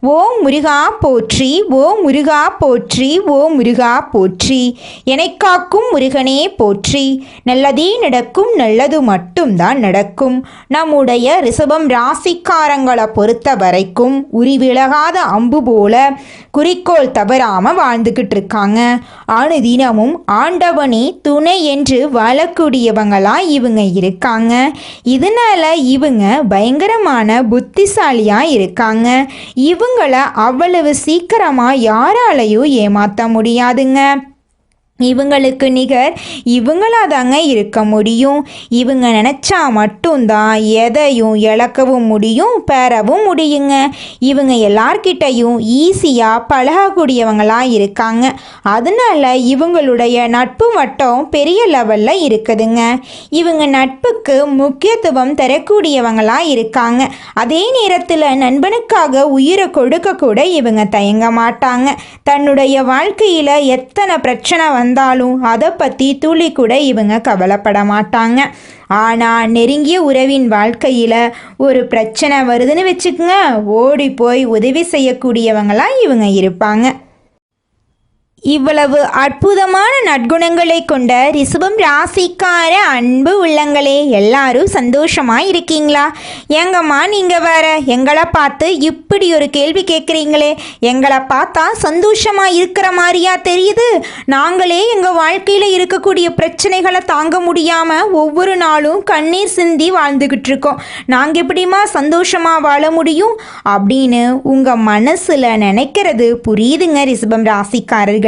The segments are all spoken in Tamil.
ஓ முருகா போற்றி ஓ முருகா போற்றி ஓ முருகா போற்றி. எனைக் காக்கும் முருகனே போற்றி. நல்லதே நடக்கும் நல்லது மட்டும்தான் நடக்கும். நம்முடைய ரிஷபம் ராசிக்காரங்களை பொறுத்த வரைக்கும் உரிவிலகாத அம்பு போல குறிக்கோள் தவறாமல் வாழ்ந்துக்கிட்டு இருக்காங்க. அனுதினமும் ஆண்டவனே துணை என்று வாழக்கூடியவங்களாக இவங்க இருக்காங்க. இதனால இவங்க பயங்கரமான புத்திசாலியாக இருக்காங்க. இவங்கள அவ்வளவு சீக்கிரமா யாராலையும் ஏமாத்த முடியாதுங்க. இவங்களுக்கு நிகர் இவங்களாதாங்க இருக்க முடியும். இவங்க நினச்சா மட்டும்தான் எதையும் இழக்கவும் முடியும் பெறவும் முடியுங்க. இவங்க எல்லார்கிட்டையும் ஈஸியாக பழகக்கூடியவங்களாக இருக்காங்க. அதனால இவங்களுடைய நட்பு வட்டம் பெரிய லெவலில் இருக்குதுங்க. இவங்க நட்புக்கு முக்கியத்துவம் தரக்கூடியவங்களாக இருக்காங்க. அதே நேரத்தில் நண்பனுக்காக உயிரை கொடுக்க கூட இவங்க தயங்க மாட்டாங்க. தன்னுடைய வாழ்க்கையில் எத்தனை பிரச்சனை வந்தாலும் அதை பற்றி துளி கூட இவங்க கவலைப்பட மாட்டாங்க. ஆனால் நெருங்கிய உறவின் வாழ்க்கையில் ஒரு பிரச்சனை வருதுன்னு வச்சுக்கோங்க. ஓடி போய் உதவி செய்யக்கூடியவங்களாம் இவங்க இருப்பாங்க. இவ்வளவு அற்புதமான நற்குணங்களை கொண்ட ரிசபம் ராசிக்கார அன்பு உள்ளங்களே எல்லாரும் சந்தோஷமா இருக்கீங்களா எங்கம்மா நீங்க வேற எங்களை பார்த்து இப்படி ஒரு கேள்வி கேட்குறீங்களே. எங்களை பார்த்தா சந்தோஷமா இருக்கிற மாதிரியா தெரியுது? நாங்களே எங்க வாழ்க்கையில இருக்கக்கூடிய பிரச்சனைகளை தாங்க முடியாம ஒவ்வொரு நாளும் கண்ணீர் சிந்தி வாழ்ந்துகிட்டு இருக்கோம் நாங்க எப்படிமா சந்தோஷமா வாழ முடியும்? அப்படின்னு உங்க மனசுல நினைக்கிறது புரியுதுங்க ரிசபம் ராசிக்காரர்கள்.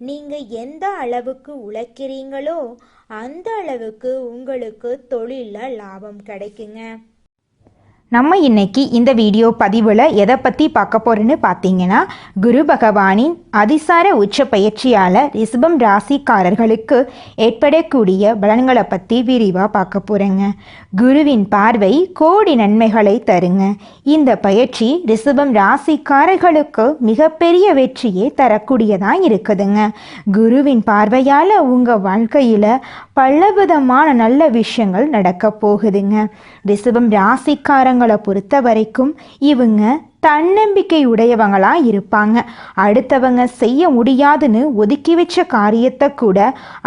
நீங்க எந்த அளவுக்கு உழைக்கிறீங்களோ அந்த அளவுக்கு உங்களுக்கு தொழிலில் லாபம் கிடைக்குங்க. நம்ம இன்னைக்கு இந்த வீடியோ பதிவில் எதை பற்றி பார்க்க போகிறோன்னு பார்த்தீங்கன்னா குரு பகவானின் அதிசார உச்ச பயிற்சியால் ரிஷபம் ராசிக்காரர்களுக்கு ஏற்படக்கூடிய பலன்களை பற்றி விரிவாக பார்க்க போகிறேங்க குருவின் பார்வை கோடி நன்மைகளை தருங்க. இந்த பயிற்சி ரிஷபம் ராசிக்காரர்களுக்கு மிகப்பெரிய வெற்றியை தரக்கூடியதாக இருக்குதுங்க. குருவின் பார்வையால் உங்கள் வாழ்க்கையில் பலவிதமான நல்ல விஷயங்கள் நடக்க போகுதுங்க. ரிஷபம் ராசிக்காரங்களை பொறுத்த வரைக்கும் இவங்க தன்னம்பிக்கை உடையவங்களா இருப்பாங்க. அடுத்தவங்க செய்ய முடியாதுன்னு ஒதுக்கி வச்ச காரியத்தை கூட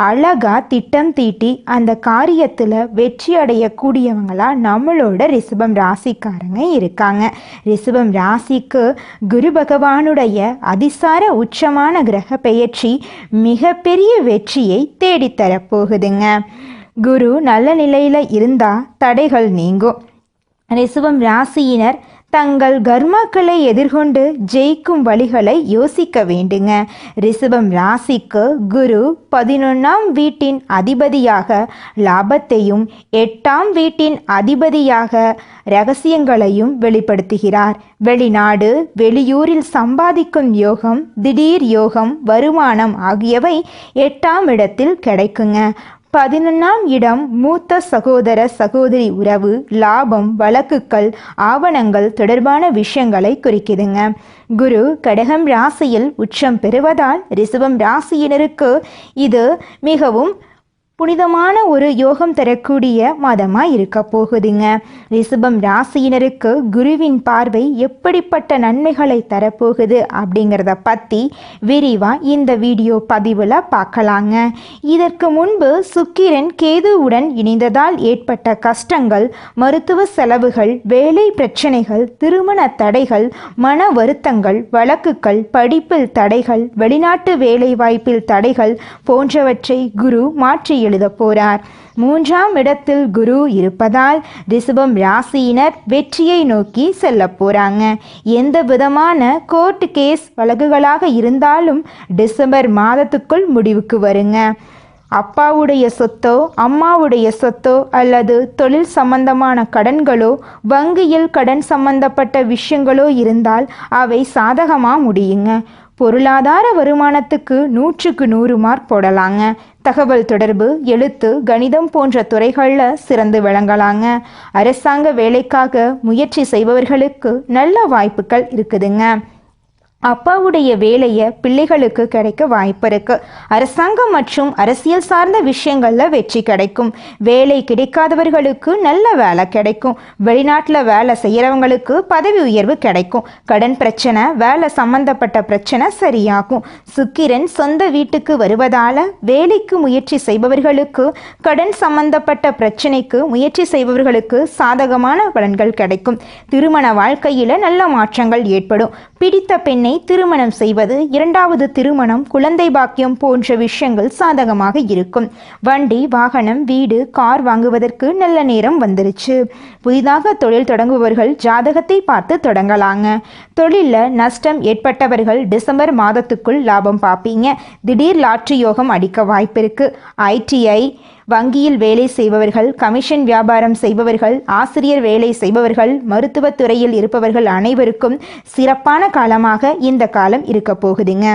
அழகா திட்டம் தீட்டி அந்த காரியத்தில் வெற்றி அடையக்கூடியவங்களா நம்மளோட ரிஷபம் ராசிக்காரங்க இருக்காங்க. ரிஷபம் ராசிக்கு குரு பகவானுடைய அதிசார உச்சமான கிரக பெயர்ச்சி மிகப்பெரிய வெற்றியை தேடித்தரப்போகுதுங்க குரு நல்ல நிலையில் இருந்தால் தடைகள் நீங்கும். ரிஷபம் ராசியினர் தங்கள் கர்மாக்களை எதிர்கொண்டு ஜெயிக்கும் வழிகளை யோசிக்க வேண்டுங்க. ரிஷபம் ராசிக்கு குரு பதினொன்றாம் வீட்டின் அதிபதியாக லாபத்தையும் எட்டாம் வீட்டின் அதிபதியாக ரகசியங்களையும் வெளிப்படுத்துகிறார். வெளிநாடு வெளியூரில் சம்பாதிக்கும் யோகம் திடீர் யோகம் வருமானம் ஆகியவை எட்டாம் இடத்தில் கிடைக்குங்க. பதினொன்றாம் இடம் மூத்த சகோதர சகோதரி உறவு லாபம் வழக்குகள் ஆவணங்கள் தொடர்பான விஷயங்களை குறிக்குதுங்க. குரு கடகம் ராசியில் உச்சம் பெறுவதால் ரிசவம் ராசியினருக்கு இது மிகவும் புனிதமான ஒரு யோகம் தரக்கூடிய மாதமாக இருக்க போகுதுங்க. ரிஷபம் ராசியினருக்கு குருவின் பார்வை எப்படிப்பட்ட நன்மைகளை தரப்போகுது அப்படிங்கிறத பற்றி விரிவாக இந்த வீடியோ பதிவில் பார்க்கலாங்க. இதற்கு முன்பு சுக்கிரன் கேதுவுடன் இணைந்ததால் ஏற்பட்ட கஷ்டங்கள் மருத்துவ செலவுகள் வேலை பிரச்சனைகள் திருமண தடைகள் மன வருத்தங்கள் வழக்குகள் படிப்பில் தடைகள் வெளிநாட்டு வேலைவாய்ப்பில் தடைகள் போன்றவற்றை குரு மாற்றி எழுதப் போறார். மூன்றாம் இடத்தில் குரு இருப்பதால் ரிஷபம் ராசியினர் வெற்றியை நோக்கி செல்ல போறாங்க. எந்த விதமான கோர்ட் கேஸ் வழக்குகளாக இருந்தாலும் டிசம்பர் மாதத்துக்குள் முடிவுக்கு வருங்க. அப்பாவுடைய சொத்தோ அம்மாவுடைய சொத்தோ அல்லது தொழில் சம்பந்தமான கடன்களோ வங்கியில் கடன் சம்பந்தப்பட்ட விஷயங்களோ இருந்தால் அவை சாதகமாக முடியுங்க. பொருளாதார வருமானத்துக்கு நூற்றுக்கு நூறு மார்க் போடலாங்க. தகவல் தொடர்பு எழுத்து கணிதம் போன்ற துறைகளில் சிறந்து விளங்கலாங்க. அரசாங்க வேலைக்காக முயற்சி செய்பவர்களுக்கு நல்ல வாய்ப்புகள் இருக்குதுங்க. அப்பாவுடைய வேலையை பிள்ளைகளுக்கு கிடைக்க வாய்ப்பு இருக்கு. அரசாங்கம் மற்றும் அரசியல் சார்ந்த விஷயங்களில் வெற்றி கிடைக்கும். வேலை கிடைக்காதவர்களுக்கு நல்ல வேலை கிடைக்கும். வெளிநாட்டில் வேலை செய்கிறவங்களுக்கு பதவி உயர்வு கிடைக்கும். கடன் பிரச்சனை வேலை சம்பந்தப்பட்ட பிரச்சனை சரியாகும். சுக்கிரன் சொந்த வீட்டுக்கு வருவதால் வேலைக்கு முயற்சி செய்பவர்களுக்கு கடன் சம்பந்தப்பட்ட பிரச்சனைக்கு முயற்சி செய்பவர்களுக்கு சாதகமான பலன்கள் கிடைக்கும். திருமண வாழ்க்கையில் நல்ல மாற்றங்கள் ஏற்படும். பிடித்த பெண்ணை திருமணம் செய்வது இரண்டாவது திருமணம் குழந்தை பாக்கியம் போன்ற விஷயங்கள் சாதகமாக இருக்கும். வண்டி வாகனம் வீடு கார் வாங்குவதற்கு நல்ல நேரம் வந்துருச்சு. புதிதாக தொழில் தொடங்குபவர்கள் ஜாதகத்தை பார்த்து தொடங்கலாங்க. தொழிலில் நஷ்டம் ஏற்பட்டவர்கள் டிசம்பர் மாதத்துக்குள் லாபம் பார்ப்பீங்க திடீர் லாட்ரி யோகம் அடிக்க வாய்ப்பு இருக்கு ஐடிஐ வங்கியில் வேலை செய்பவர்கள் கமிஷன் வியாபாரம் செய்பவர்கள் ஆசிரியர் வேலை செய்பவர்கள் மருத்துவத்துறையில் இருப்பவர்கள் அனைவருக்கும் சிறப்பான காலமாக இந்த காலம் இருக்க போகுதுங்க.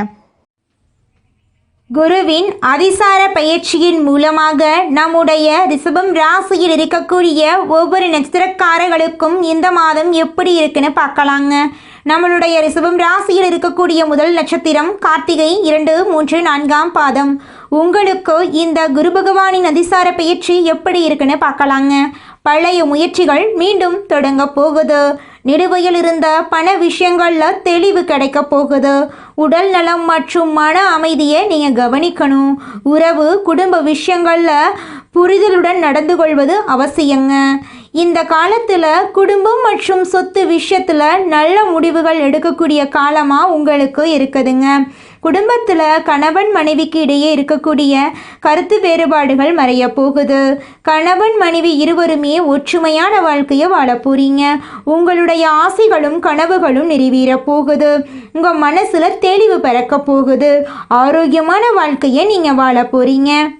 குருவின் அதிசார பயிற்சியின் மூலமாக நம்முடைய ரிஷபம் ராசியில் இருக்கக்கூடிய ஒவ்வொரு நட்சத்திரக்காரர்களுக்கும் இந்த மாதம் எப்படி இருக்குன்னு பார்க்கலாங்க. நம்மளுடைய ரிசபம் ராசியில் இருக்கக்கூடிய முதல் நட்சத்திரம் கார்த்திகை இரண்டு மூன்று நான்காம் பாதம். உங்களுக்கு இந்த குரு பகவானின் அதிசார பயிற்சி எப்படி இருக்குன்னு பார்க்கலாங்க. பழைய முயற்சிகள் மீண்டும் தொடங்க போகுது. நிலுவையில் இருந்த பண விஷயங்களில் தெளிவு கிடைக்க போகுது. உடல் நலம் மற்றும் மன அமைதியை நீங்கள் கவனிக்கணும். உறவு குடும்ப விஷயங்களில் புரிதலுடன் நடந்து கொள்வது அவசியங்க. இந்த காலத்தில் குடும்பம் மற்றும் சொத்து விஷயத்தில் நல்ல முடிவுகள் எடுக்கக்கூடிய காலமாக உங்களுக்கு இருக்குதுங்க. குடும்பத்தில் கணவன் மனைவிக்கு இடையே இருக்கக்கூடிய கருத்து வேறுபாடுகள் மறைய போகுது. கணவன் மனைவி இருவருமே ஒற்றுமையான வாழ்க்கையை வாழ போறீங்க. உங்களுடைய ஆசைகளும் கனவுகளும் நிறைவேற போகுது. உங்கள் மனசில் தெளிவு பிறக்க போகுது. ஆரோக்கியமான வாழ்க்கையை நீங்கள் வாழ போறீங்க.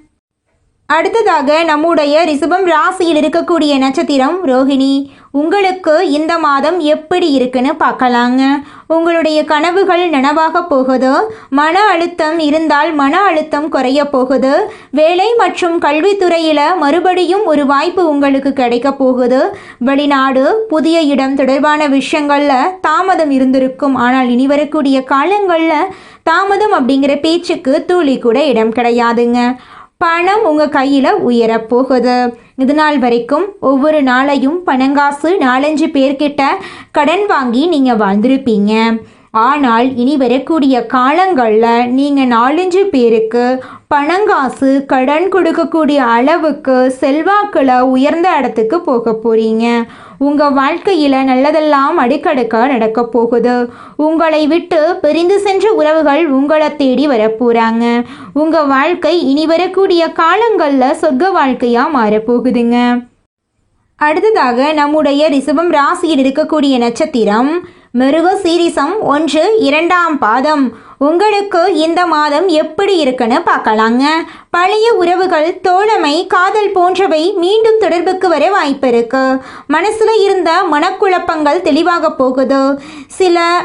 அடுத்ததாக நம்முடைய ரிசபம் ராசியில் இருக்கக்கூடிய நட்சத்திரம் ரோஹிணி. உங்களுக்கு இந்த மாதம் எப்படி இருக்குன்னு பார்க்கலாங்க. உங்களுடைய கனவுகள் நனவாக போகுது. மன அழுத்தம் இருந்தால் மன அழுத்தம் குறைய போகுது. வேலை மற்றும் கல்வித்துறையில் மறுபடியும் ஒரு வாய்ப்பு உங்களுக்கு கிடைக்க போகுது. வெளிநாடு புதிய இடம் தொடர்பான விஷயங்களில் தாமதம் இருந்திருக்கும். ஆனால் இனி வரக்கூடிய காலங்களில் தாமதம் அப்படிங்கிற பேச்சுக்கு துளி கூட இடம் கிடையாதுங்க. பணம் உங்கள் கையில் உயரப்போகுது. இது நாள் வரைக்கும் ஒவ்வொரு நாளையும் பணங்காசு நாலஞ்சு பேர்கிட்ட கடன் வாங்கி நீங்கள் வாழ்ந்திருப்பீங்க. ஆனால் இனி வரக்கூடிய காலங்களில் நீங்கள் நாலஞ்சு பேருக்கு பணங்காசு கடன் கொடுக்கக்கூடிய அளவுக்கு செல்வாக்கில் உயர்ந்த இடத்துக்கு போக போகிறீங்க உங்கள் வாழ்க்கையில் நல்லதெல்லாம் அடுக்கடுக்க நடக்க போகுது. உங்களை விட்டு பிரிந்து சென்ற உறவுகள் உங்களை தேடி வரப்போகிறாங்க உங்கள் வாழ்க்கை இனி வரக்கூடிய காலங்களில் சொர்க்க வாழ்க்கையாக மாறப்போகுதுங்க அடுத்ததாக நம்முடைய ரிசவம் ராசியில் இருக்கக்கூடிய நட்சத்திரம் மிருக சீரிசம் ஒன்று இரண்டாம் பாதம். உங்களுக்கு இந்த மாதம் எப்படி இருக்குன்னு பார்க்கலாங்க. பழைய உறவுகள் தோழமை காதல் போன்றவை மீண்டும் தொடர்புக்கு வர வாய்ப்பு இருக்கு. மனசுல இருந்த மனக்குழப்பங்கள் தெளிவாக போகுது. சில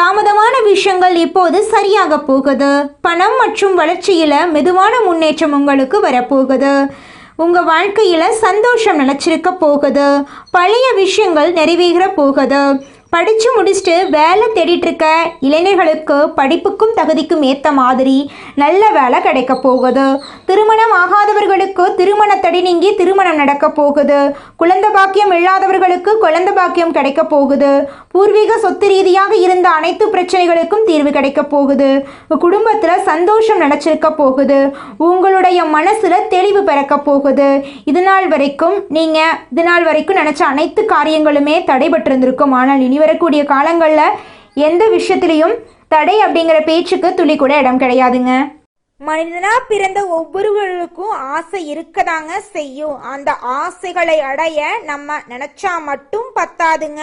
தாமதமான விஷயங்கள் இப்போது சரியாக போகுது. பணம் மற்றும் வளர்ச்சியில மெதுவான முன்னேற்றம் உங்களுக்கு வரப்போகுது. உங்கள் வாழ்க்கையில் சந்தோஷம் நிலச்சிருக்க போகுது. பழைய விஷயங்கள் நிறைவேற போகுது. படித்து முடிச்சுட்டு வேலை தேடிட்டு இருக்க இளைஞர்களுக்கு படிப்புக்கும் தகுதிக்கும் ஏற்ற மாதிரி நல்ல வேலை கிடைக்க போகுது. திருமணம் ஆகாதவர்களுக்கு திருமண தடை நீங்கி திருமணம் நடக்க போகுது. குழந்தை பாக்கியம் இல்லாதவர்களுக்கு குழந்தை பாக்கியம் கிடைக்க போகுது. பூர்வீக சொத்து ரீதியாக இருந்த அனைத்து பிரச்சனைகளுக்கும் தீர்வு கிடைக்க போகுது. குடும்பத்தில் சந்தோஷம் நினச்சிருக்க போகுது. உங்களுடைய மனசில் தெளிவு பிறக்க போகுது. இது நாள் வரைக்கும் நீங்கள் இது நாள் வரைக்கும் நினச்ச அனைத்து காரியங்களுமே தடைபட்டு இருந்திருக்கும் ஆனால் இனி வரக்கூடிய காலங்களில் எந்த விஷயத்துலையும் தடை அப்படிங்கிற பேச்சுக்கு துளி கூட இடம் கிடையாதுங்க. மனிதனா பிறந்த ஒவ்வொருவருக்கும் ஆசை இருக்கதாங்க செய்யும். அந்த ஆசைகளை அடைய நம்ம நினைச்சா மட்டும் பத்தாதுங்க.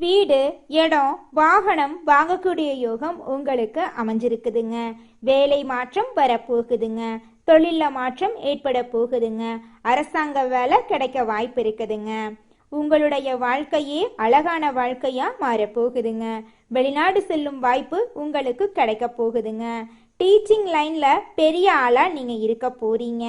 வீடு இடம் வாகனம் வாங்கக்கூடிய யோகம் உங்களுக்கு அமைஞ்சிருக்குதுங்க. வேலை மாற்றம் வரப்போகுதுங்க. தொழிலில் மாற்றம் ஏற்பட போகுதுங்க. அரசாங்க வேலை கிடைக்க வாய்ப்பு இருக்குதுங்க. உங்களுடைய வாழ்க்கையே அழகான வாழ்க்கையா மாறப்போகுதுங்க. வெளிநாடு செல்லும் வாய்ப்பு உங்களுக்கு கிடைக்க போகுதுங்க. டீச்சிங் லைன்ல பெரிய ஆளா நீங்க இருக்க போறீங்க.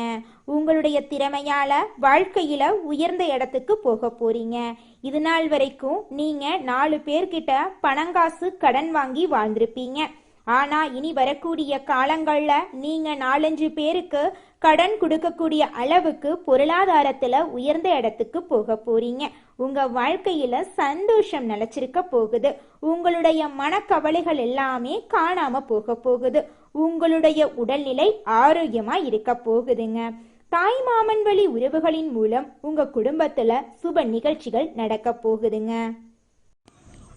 உங்களுடைய திறமையால வாழ்க்கையில உயர்ந்த இடத்துக்கு போக போறீங்க. இது நாள் வரைக்கும் நீங்க நாலு பேர்கிட்ட பணங்காசு கடன் வாங்கி வாழ்ந்திருப்பீங்க. ஆனா இனி வரக்கூடிய காலங்கள்ல நீங்க நாலஞ்சு பேருக்கு கடன் கொடுக்கக்கூடிய அளவுக்கு பொருளாதாரத்துல உயர்ந்த இடத்துக்கு போக போறீங்க. உங்க வாழ்க்கையில சந்தோஷம் நிலைச்சிருக்க போகுது. உங்களுடைய மனக்கவலைகள் எல்லாமே காணாம போக போகுது. உங்களுடைய உடல்நிலை ஆரோக்கியமா இருக்க போகுதுங்க. தாய் மாமன் வழி உறவுகளின் மூலம் உங்க குடும்பத்துல சுப நிகழ்ச்சிகள் நடக்க போகுதுங்க.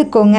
கத்துக்கோங்க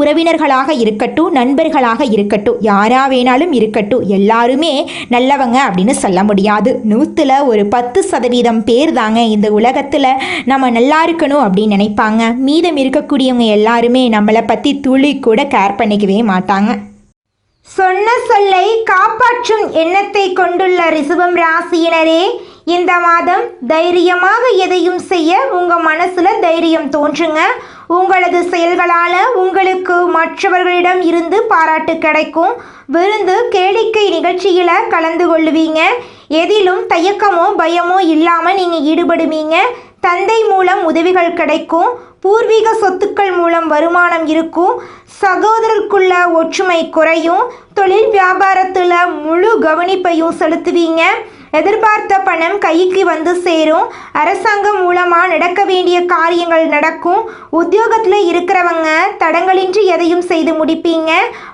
உறவினர்களாக இருக்கட்டும் நண்பர்களாக இருக்கட்டும் யாரா வேணாலும் இருக்கட்டும் எல்லாருமே நல்லவங்க அப்படின்னு சொல்ல முடியாது. நூற்றுல ஒரு பத்து சதவீதம் பேர் தாங்க இந்த உலகத்தில் நம்ம நல்லா இருக்கணும் அப்படின்னு நினைப்பாங்க. மீதம் இருக்கக்கூடியவங்க எல்லாருமே நம்மளை பற்றி துளி கூட கேர் பண்ணிக்கவே மாட்டாங்க. சொன்ன சொல்லை காப்பாற்றும் எண்ணத்தை கொண்டுள்ள ரிசவம் ராசியினரே இந்த மாதம் தைரியமாக எதையும் செய்ய உங்கள் மனசில் தைரியம் தோன்றுங்க. உங்களது செயல்களால் உங்களுக்கு மற்றவர்களிடம் இருந்து பாராட்டு கிடைக்கும். விருந்து கேளிக்கை நிகழ்ச்சியில் கலந்து கொள்ளுவீங்க எதிலும் தயக்கமோ பயமோ இல்லாமல் நீங்கள் ஈடுபடுவீங்க. தந்தை மூலம் உதவிகள் கிடைக்கும். பூர்வீக சொத்துக்கள் மூலம் வருமானம் இருக்கும். சகோதரருக்குள்ள ஒற்றுமை குறையும். தொழில் வியாபாரத்தில் முழு கவனிப்பையும் செலுத்துவீங்க. எதிர்பார்த்த பணம் கைக்கு வந்து சேரும். அரசாங்கம் மூலமாக நடக்க வேண்டிய காரியங்கள் நடக்கும். உத்தியோகத்தில் இருக்கிறவங்க தடங்களின்றி எதையும் செய்து முடிப்பீங்க.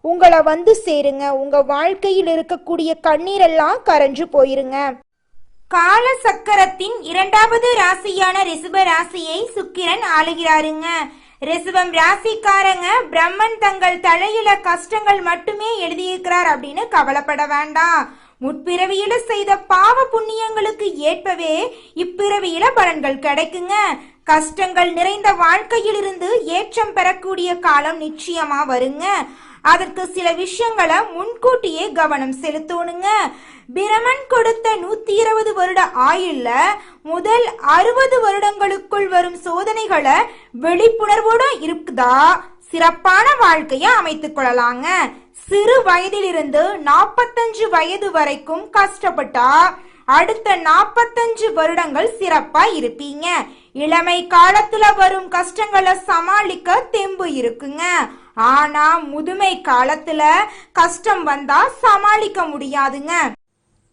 உங்களை வந்து சேருங்க. உங்க வாழ்க்கையில் இருக்கக்கூடிய கண்ணீரெல்லாம் கரைஞ்சு போயிருங்க. கால சக்கரத்தின் இரண்டாவது ராசியான ரிசுப ராசியை சுக்கிரன் ஆளுகிறாருங்க. ரிசுவம் ராசிக்காரங்க பிரம்மன் தங்கள் தலையில கஷ்டங்கள் மட்டுமே எழுதியிருக்கிறார் அப்படின்னு கவலைப்பட வேண்டாம். முற்பிறவியில செய்த பாவ புண்ணியங்களுக்கு ஏற்பவே இப்பிறவியில பலன்கள் கிடைக்குங்க. கஷ்டங்கள் நிறைந்த வாழ்க்கையிலிருந்து ஏற்றம் பெறக்கூடிய காலம் நிச்சயமா வருங்க. அதற்கு சில விஷயங்களை முன்கூட்டியே கவனம் செலுத்தணுங்க. பிரமன் கொடுத்த நூத்தி இருபது வருட ஆயுள்ல முதல் அறுபது வருடங்களுக்குள் வரும் சோதனைகளை விழிப்புணர்வோட இருக்குதா? சிறப்பான வாழ்க்கையை அமைத்துக் கொள்ளலாங்க. சிறு வயதிலிருந்து நாற்பத்தஞ்சு வயது வரைக்கும் கஷ்டப்பட்டா அடுத்த நாற்பத்தஞ்சு வருடங்கள் சிறப்பா இருப்பீங்க. இளமை காலத்துல வரும் கஷ்டங்களை சமாளிக்க தெம்பு இருக்குங்க. ஆனா முதுமை காலத்துல கஷ்டம் வந்தா சமாளிக்க முடியாதுங்க.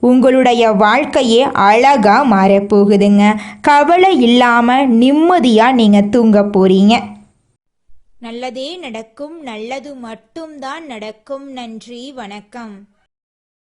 உங்களுடைய வாழ்க்கையே அழகாக மாறப்போகுதுங்க. கவலை இல்லாமல் நிம்மதியாக நீங்கள் தூங்க போகிறீங்க நல்லதே நடக்கும் நல்லது மட்டும்தான் நடக்கும். நன்றி வணக்கம்.